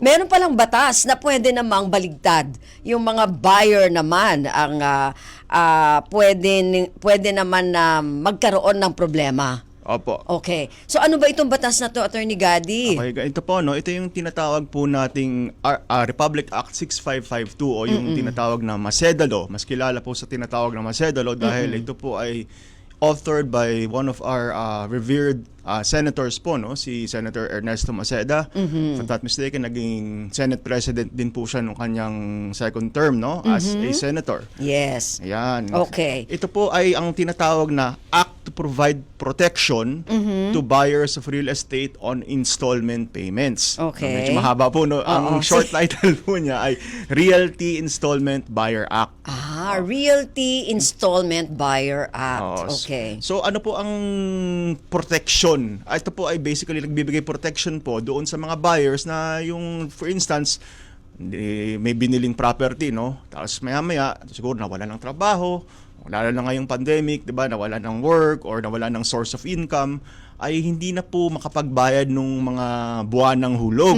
Meron palang batas na pwede namang baligtad. Yung mga buyer naman ang ah, ah, pwede, pwede naman na magkaroon ng problema. Opo. Okay. So ano ba itong batas na to, Attorney Gadi? Okay, ito po no, ito yung tinatawag po nating R- ah, Republic Act 6552 o yung tinatawag na Maseda Law. Mas kilala po sa tinatawag na Maseda Law dahil ito po ay authored by one of our ah, revered ah, senators po no, si Senator Ernesto Maceda. If I'm not mistaken, naging Senate President din po siya nung kanyang second term no as a senator. Yes. Ayan. Okay. Ito po ay ang tinatawag na Act to Provide Protection Mm-hmm. to Buyers of Real Estate on Installment Payments. Okay. Medyo mahaba po. No? Oo. Ang short title po niya ay Realty Installment Buyer Act. Ah, Realty Installment Buyer Act. Oo. Okay. So ano po ang protection? Ah, Ito po ay basically nagbibigay protection po doon sa mga buyers na yung for instance hindi- may biniling property no? Tapos maya maya siguro nawala ng trabaho wala na ngayong pandemic 'di ba? Nawala ng work or nawala ng source of income ay hindi na po makapagbayad nung mga buwan ng hulog.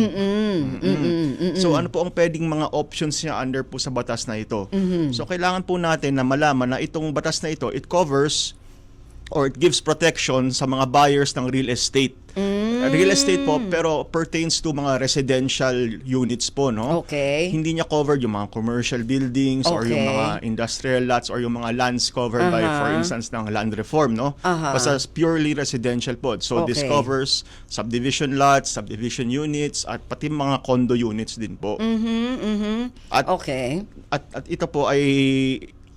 Mm-mm. So ano po ang pwedeng mga options niya under po sa batas na ito? So kailangan po natin na malaman na itong batas na ito it covers or it gives protection sa mga buyers ng real estate. Uh, Real estate po pero pertains to mga residential units po, no? Okay. Hindi niya covered yung mga commercial buildings or yung Okay. mga industrial lots or yung mga lands covered by for Aha. instance ng land reform, no? Aha. Basta purely residential po. So this Okay. covers subdivision lots, subdivision units at pati mga condo units din po. Mhm, mhm. At Okay. at, at ito po ay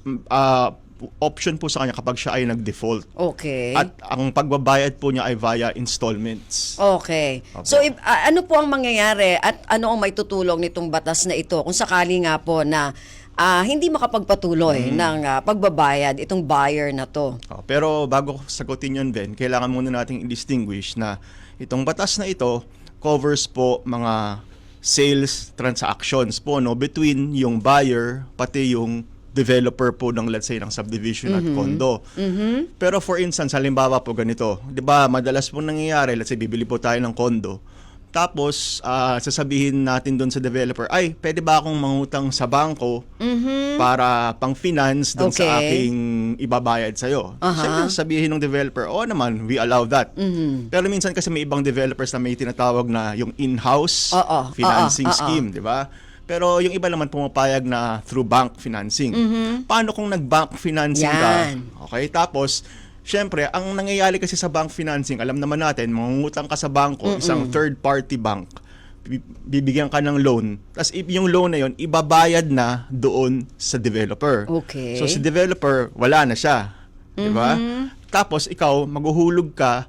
mm, ah, option po sa kanya kapag siya ay nag-default. Okay. At ang pagbabayad po niya ay via installments. Okay. Opo. So if- ah, ano po ang mangyayari at ano ang may tutulong nitong batas na ito kung sakali nga po na ah, hindi makapagpatuloy Mm-hmm. ng ah, pagbabayad itong buyer na to? Oh, pero bago sagutin yun, Ben, kailangan muna nating i-distinguish na itong batas na ito covers po mga sales transactions po no between yung buyer pati yung developer po ng let's say ng subdivision at condo. Pero for instance, halimbawa po ganito, 'di ba, madalas po nangyayari, let's say bibili po tayo ng condo. Tapos ah, sasabihin natin doon sa developer, ay, pwede ba akong mangutang sa bangko para pang-finance doon sa Okay. aking ibabayad sa'yo. Aha. Siyempre, sasabihin ng developer, oo naman, we allow that. Mm-hmm. Pero minsan kasi may ibang developers na may tinatawag na yung in-house Oo, financing oo. scheme, di ba? Pero yung iba naman pumapayag na through bank financing. Paano kung nag-bank financing Mm-hmm. Yan. ka? Okay, tapos, syempre, ang nangyayari kasi sa bank financing, alam naman natin, mangungutang ka sa bangko, isang third-party bank, bi- bibigyan ka ng loan, tapos yung loan na yon ibabayad na doon sa developer. Okay. So si developer, wala na siya. Di ba? Tapos ikaw, maghuhulog ka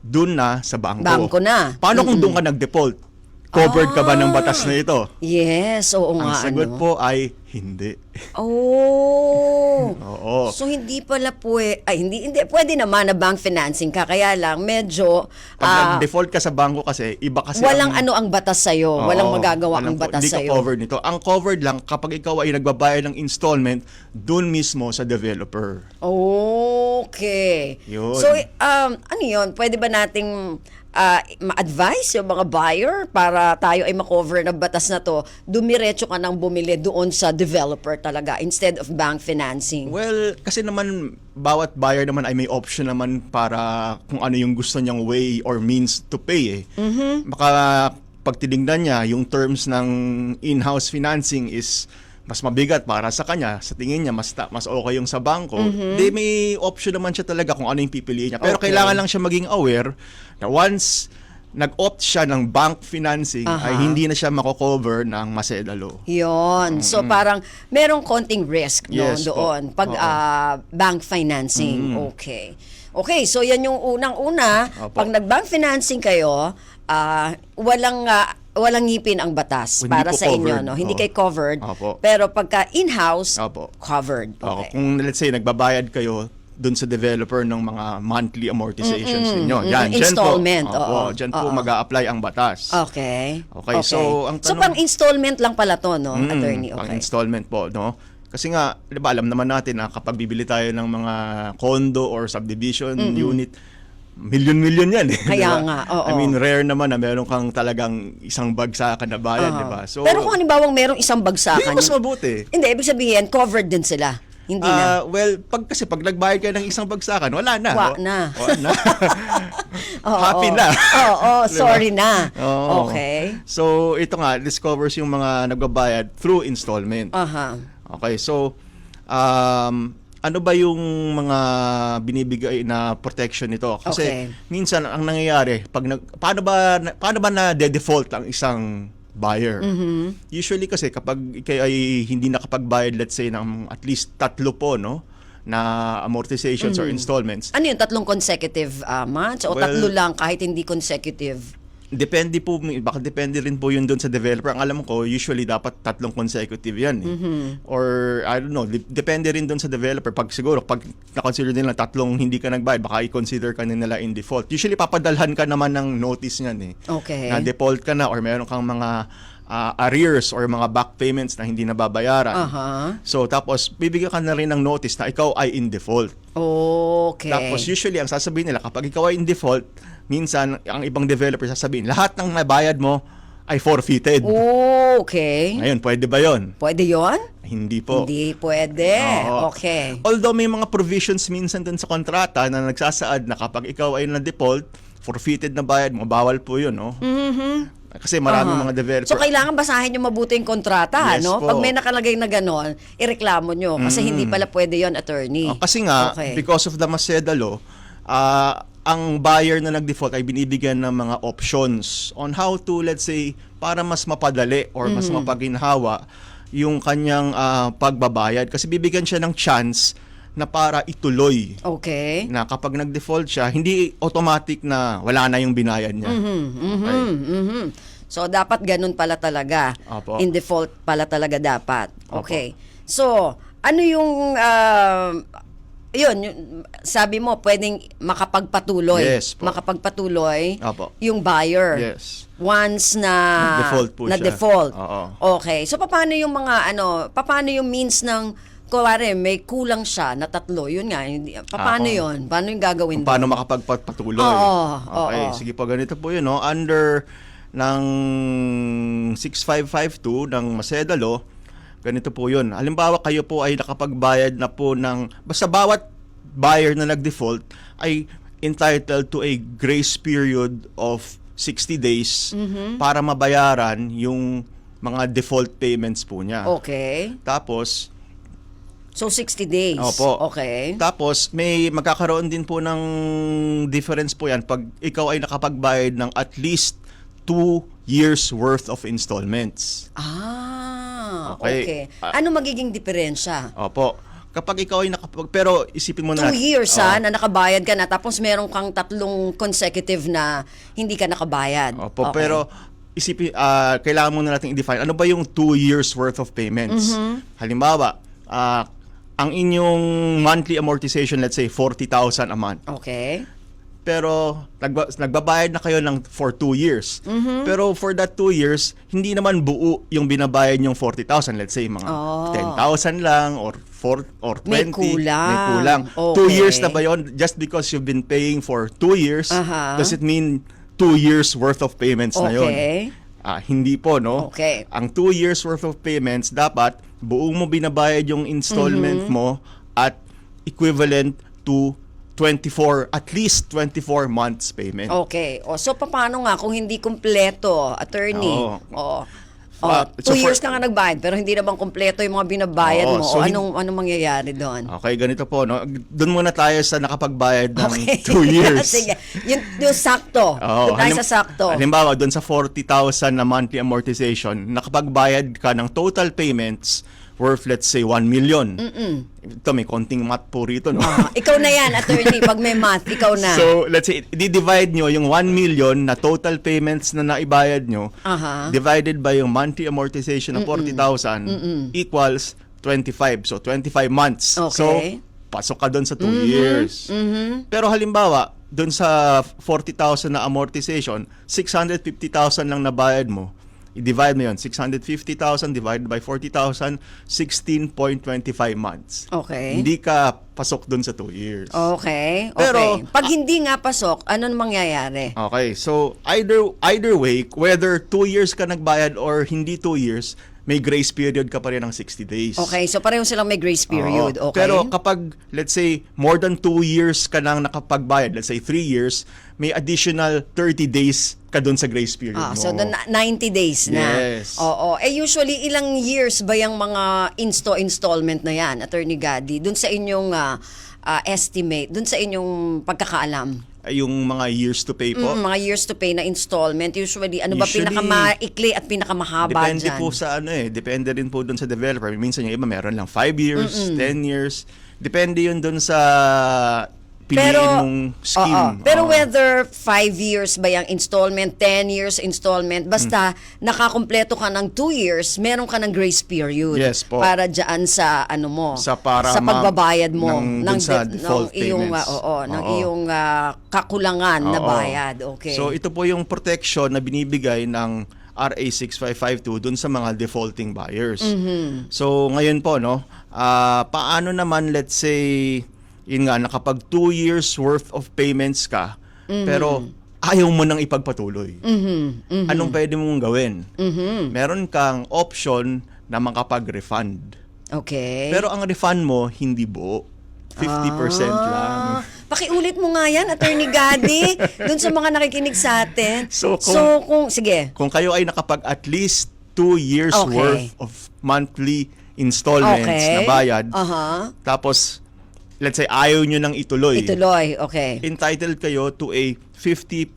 doon na sa bangko. Bangko na. Paano kung doon ka nag-default? Covered ka ba ng batas na ito? Yes, oo Ang nga. sagot ano. po ay hindi. Oh. Oo. So hindi pala po ay hindi hindi pwede naman na bank financing ka kaya lang medyo Pag ah, nag-default ka sa bangko kasi, iba kasi walang ang, ano ang batas sa Oo, walang magagawa ang walang po- batas Hindi sa ka covered nito. Ang covered lang kapag ikaw ay nagbabayad ng installment doon mismo sa developer. Okay. Yun. So, um, ano yun? Pwede ba nating ah, ma-advise yung mga buyer para tayo ay makover ng batas na to, dumiretso ka nang bumili doon sa developer talaga instead of bank financing? Well, kasi naman bawat buyer naman ay may option naman para kung ano yung gusto niyang way or means to pay eh. Mm-hmm. Baka pag tinignan niya yung terms ng in-house financing is mas mabigat para sa kanya, sa tingin niya mas ta- mas okay yung sa bangko. Di may option naman siya talaga kung ano yung pipiliin niya. Pero Mm-hmm. Okay. kailangan lang siya maging aware na once nag-opt siya ng bank financing ay Aha. hindi na siya mako-cover ng Maseda law. Yon. So parang merong konting risk no Yes po. doon pag Oo. ah, bank financing. Okay. Okay, so yan yung unang-una, Opo. pag nag-bank financing kayo, ah, walang ah, walang ngipin ang batas Hindi para sa inyo, no? Hindi Oo. kayo covered. Opo. Pero pagka in-house, Opo. covered. Okay. kung let's say nagbabayad kayo doon sa developer ng mga monthly amortizations ninyo. mm-mm. Yan, dyan Installment, po. Opo, oo. dyan po mag-a-apply ang batas. Okay. Okay, so, ang So tanong- pang installment lang pala to, no, Mm, attorney? Pang Okay. installment po, no? Kasi nga, 'di ba, alam naman natin na kapag bibili tayo ng mga condo or subdivision unit, Milyon-milyon yan eh. Kaya di ba? nga, oo. I mean, rare naman na meron kang talagang isang bagsakan na bayad, Ah. di ba? So, Pero kung hanimbawang merong isang Hindi, bagsakan, mas yun- mabuti. hindi, ibig sabihin, covered din sila. Hindi na. Ah, well, pag kasi pag nagbayad ka ng isang bagsakan, wala na. Wa na. Wala na. Oo, Happy oo. na. Oo, Di ba? sorry na. Oo. Okay. So, ito nga, discovers yung mga nagbabayad through installment. Aha. Okay, so um ano ba yung mga binibigay na protection nito? Kasi Okay. minsan ang nangyayari pag nag, paano ba paano ba na default ang isang buyer? Mm-hmm. Usually kasi kapag ikay ay hindi nakapagbayad let's say ng at least tatlo po no na amortizations or installments. Ano yun, tatlong consecutive ah, months? O Well- tatlo lang kahit hindi consecutive? Depende po, baka depende rin po yun doon sa developer. Ang alam ko, usually dapat tatlong consecutive yan. Eh. Or, I don't know, de- depende rin doon sa developer. Pag siguro, pag na-consider nila tatlong hindi ka nagbayad, baka i-consider ka na nila in default. Usually, papadalhan ka naman ng notice niyan eh. Okay. Na default ka na or meron kang mga ah, arrears or mga back payments na hindi nababayaran. Aha. So, tapos, bibigyan ka na rin ng notice na ikaw ay in default. Okay. Tapos usually ang sasabihin nila kapag ikaw ay in default, minsan ang ibang developer sasabihin, lahat ng nabayad mo ay forfeited. Okay. Ngayon, pwede ba 'yon? Pwede yon? Hindi po. Hindi pwede. Oo. Okay. Although may mga provisions minsan dun sa kontrata na nagsasaad na kapag ikaw ay na-default, forfeited na bayad mo, bawal po 'yun, no? Kasi maraming Aha. mga developer. So, kailangan basahin nyo mabuti yung kontrata, Yes no? po. Pag may nakalagay na ganon, ireklamo nyo. Kasi hindi pala pwede yon attorney. Oh, kasi nga, Okay. because of the Maceda law, ah, ang buyer na nag-default ay binibigyan ng mga options on how to, let's say, para mas mapadali or mas Mm-hmm. mapaginhawa yung kanyang ah, pagbabayad. Kasi bibigyan siya ng chance na para ituloy Okay. na kapag nag-default siya, hindi automatic na wala na yung binayad niya. Okay. Mhm. So, dapat ganun pala talaga. Opo. In default pala talaga dapat. Opo. Okay. So, ano yung... ah, yun, sabi mo, pwedeng makapagpatuloy. Yes po. Makapagpatuloy Opo. yung buyer. Yes. Once na Nag-default po na siya. default. Oo. Okay. So paano yung mga ano, paano yung means ng kuwari may kulang siya na tatlo, yun nga, hindi, paano Ako. yun? Paano yung gagawin Kung paano doon? makapagpatuloy. Oo, okay, oo. sige po, ganito po yun, no? Under ng 6552 ng Maceda Law, ganito po yun. Halimbawa, kayo po ay nakapagbayad na po ng, basta bawat buyer na nag-default ay entitled to a grace period of 60 days Mm-hmm. para mabayaran yung mga default payments po niya. Okay. Tapos, So 60 days. Opo. Okay. Tapos may magkakaroon din po ng difference po yan pag ikaw ay nakapagbayad ng at least 2 years worth of installments. Ah, Okay. okay. Ah. Ano magiging diferensya? Opo. Kapag ikaw ay nakapag... Pero isipin mo na... Two years ha, na nakabayad ka na tapos meron kang tatlong consecutive na hindi ka nakabayad. Opo, Okay. pero isipin, ah, kailangan muna natin i-define ano ba yung 2 years worth of payments. Mm-hmm. Halimbawa, ah, ang inyong monthly amortization, let's say 40,000 a month. Okay. Pero nagba, nagbabayad na kayo ng for 2 years. Mm-hmm. Pero for that 2 years, hindi naman buo yung binabayad yung 40,000. Let's say mga Oh. 10,000 lang or 4 or 20. May kulang. May kulang. 2 Okay. years na ba yun? Just because you've been paying for 2 years, Aha. does it mean 2 years worth of payments na yun? Okay. Ah, hindi po, no? Okay. Ang 2 years worth of payments, dapat buong mo binabayad yung installment Mm-hmm. mo at equivalent to 24, at least 24 months payment. Okay. O, so, paano nga kung hindi kumpleto, attorney? Oo. O, o, Ah, two so for- years ka nga nagbayad, pero hindi naman kumpleto yung mga binabayad Oo, mo. so o, anong, anong mangyayari doon? Okay, ganito po, no? Doon muna tayo sa nakapagbayad ng Okay. 2 years. Sige. Yung, yung sakto. Oo, Doon tayo halim- sa sakto. Halimbawa, doon sa 40,000 na monthly amortization, nakapagbayad ka ng total payments worth, let's say, 1 million. Ito, may konting math po rito, no? Ah, ikaw na yan, attorney. Pag may math, ikaw na. So, let's say, di-divide nyo yung 1 million na total payments na naibayad nyo, Aha. divided by yung monthly amortization na 40,000 equals 25. So, 25 months. Okay. So, pasok ka doon sa 2 years. Pero halimbawa, doon sa 40,000 na amortization, 650,000 lang nabayad mo. I-divide mo yun. 650,000 divided by 40,000, 16.25 months. Okay. Hindi ka pasok dun sa 2 years. Okay, okay. Pero- Pag hindi nga pasok, ano mangyayari? Okay, so either either way, whether 2 years ka nagbayad or hindi 2 years, may grace period ka pa rin ng 60 days. Okay, so pareho silang may grace period. Oo. Okay. Pero kapag, let's say, more than 2 years ka nang nakapagbayad, let's say 3 years, may additional 30 days ka dun sa grace period Ah, mo. so na- 90 days na. Yes. Oo. Eh usually ilang years ba yung mga insto installment na yan, Attorney Gaddy? Dun sa inyong ah, ah, estimate, dun sa inyong pagkakaalam. Yung mga years to pay po. Mm, mga years to pay na installment, usually ano ba Usually, pinakamaikli at pinakamahaba Depende dyan? po sa ano eh. Depende rin po dun sa developer. Minsan yung iba meron lang 5 years, 10 years. Depende yun dun sa piliin mong scheme. oo. pero Oo. whether 5 years ba yung installment, 10 years installment, basta nakakumpleto ka ng 2 years, meron ka ng grace period. Yes po. Para dyan sa ano mo, Sa para sa pagbabayad mo ng- dun sa de- default ng iyong payments. ah, oo, ng Oo. iyong ah, kakulangan na Oo. bayad. Okay. So ito po yung protection na binibigay ng RA 6552 dun sa mga defaulting buyers. Mm-hmm. So ngayon po no, ah, paano naman let's say yun nga nakapag 2 years worth of payments ka Mm-hmm. pero ayaw mo nang ipagpatuloy. Mhm, Anong pwede mong gawin? mhm. Meron kang option na makapag-refund. Okay. Pero ang refund mo hindi buo. 50% lang. Ah, Pakiulit mo nga yan, Attorney Gaddy, dun sa mga nakikinig sa atin. So, kung- so, kung sige. kung kayo ay nakapag at least two years Okay. worth of monthly installments Okay. na bayad, Aha. tapos let's say ayaw nyo nang ituloy, Ituloy, okay. entitled kayo to a 50%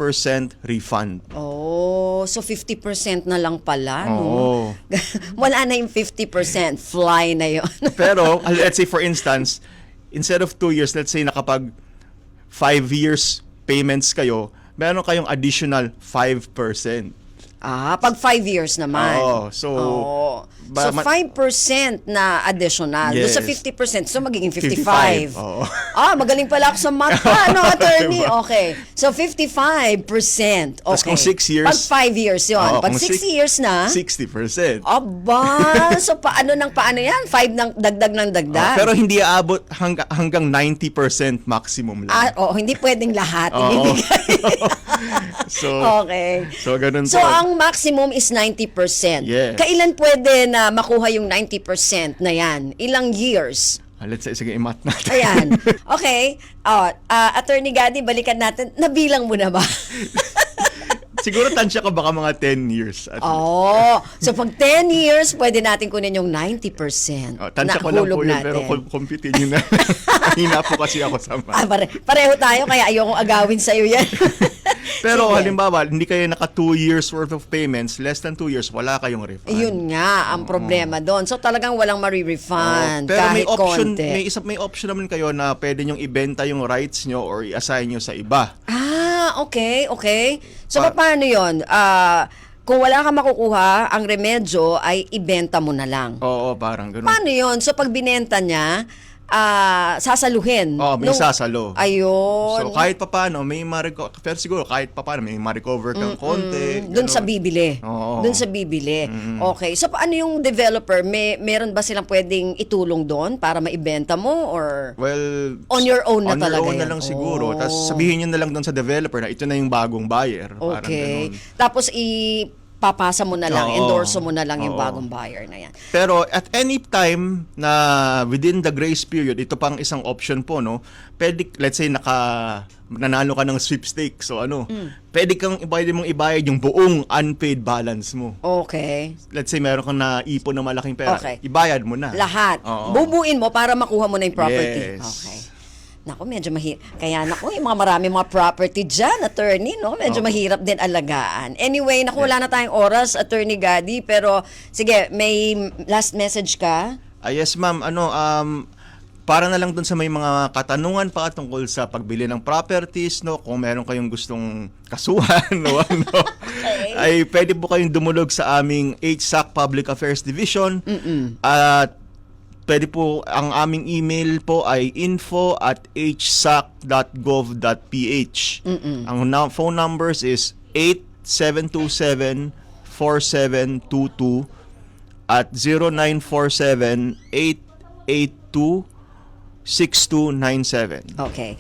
refund. Oh, so 50% na lang pala, no? Oo. Wala na yung 50%, fly na yon. Pero let's say for instance, instead of two years, let's say nakapag five years payments kayo, meron kayong additional 5%. Ah, pag 5 years naman. Oo, so, Oo. ba- so ma- 5% na additional. Doon sa Yes. 50%, so magiging 55. 55. Oo. Ah, magaling pala ako sa math pa, no, attorney? Okay. So 55%. Okay. Tapos kung six years- Pag 5 years yon. Oo, Pag kung 6 six- years na, 60%. aba, so paano ng paano yan? 5 ng dagdag ng dagdag. Oh, pero hindi aabot hangga, hanggang 90% maximum lang. Ah, oo, hindi pwedeng lahat Oo. ibibigay. so, okay. so ganun So po. ang maximum is 90%. Yes. Kailan pwede na makuha yung 90% na yan? Ilang years? Ah, let's say, sige, imat natin. Ayan. Okay. Oh, ah, Attorney Gaddy, balikan natin. Nabilang mo na ba? Siguro tansya ka baka mga 10 years. At, oh, so pag 10 years, pwede natin kunin yung 90% Oh, tansya ko lang po yun, pero com- compute nyo na. Hina po kasi ako sa Ah, math. pare, pareho tayo, kaya ayokong agawin sa'yo yan. Pero Sige. halimbawa, hindi kayo naka 2 years worth of payments, less than 2 years, wala kayong refund. Yun nga, ang problema doon. So talagang walang Oo. ma-refund pero may kahit option, konti. may isa may option naman kayo na pwede nyong ibenta yung rights nyo or i-assign nyo sa iba. Ah, okay, okay. So, Pa- paano yon? Ah, kung wala ka makukuha, ang remedyo ay ibenta mo na lang. Oo, parang ganun. Paano yon? So, pag binenta niya, ah, sasaluhin. Oo, may Nung- sasalo. Ayun. So kahit papano may ma-recover, pero siguro kahit papano may ma-recover kang konti. Doon sa bibili. Oo. Doon sa bibili. Okay. So paano yung developer? May meron ba silang pwedeng itulong doon para maibenta mo or Well, On your own na on talaga your own na lang siguro. Oh. Tapos sabihin nyo na lang doon sa developer na ito na yung bagong buyer. Okay. Tapos i papasa mo na lang, Oo. endorso mo na lang yung Oo. bagong buyer na yan. Pero at any time na within the grace period, ito pang isang option po, no? Pwede, let's say, naka, nanalo ka ng sweepstakes. So ano, Mm. pwede kang, pwede mong ibayad yung buong unpaid balance mo. Okay. Let's say, meron kang naipon na malaking pera. Okay. Ibayad mo na. Lahat. Oo. Bubuin mo para makuha mo na yung property. Yes. Okay. Naku, medyo mahirap. Kaya naku, yung mga marami mga property dyan, attorney, no? Medyo Oo. mahirap din alagaan. Anyway, naku, wala na tayong oras, attorney Gaddy, pero sige, may last message ka? Ah, yes, ma'am. Ano, um, para na lang dun sa may mga katanungan pa tungkol sa pagbili ng properties, no? Kung meron kayong gustong kasuhan, no? ano, ay pwede po kayong dumulog sa aming HSAC Public Affairs Division. At pwede po, ang aming email po ay info at hsac.gov.ph. Ang na- phone numbers is 8727-4722 at 0947-882 6297. Okay.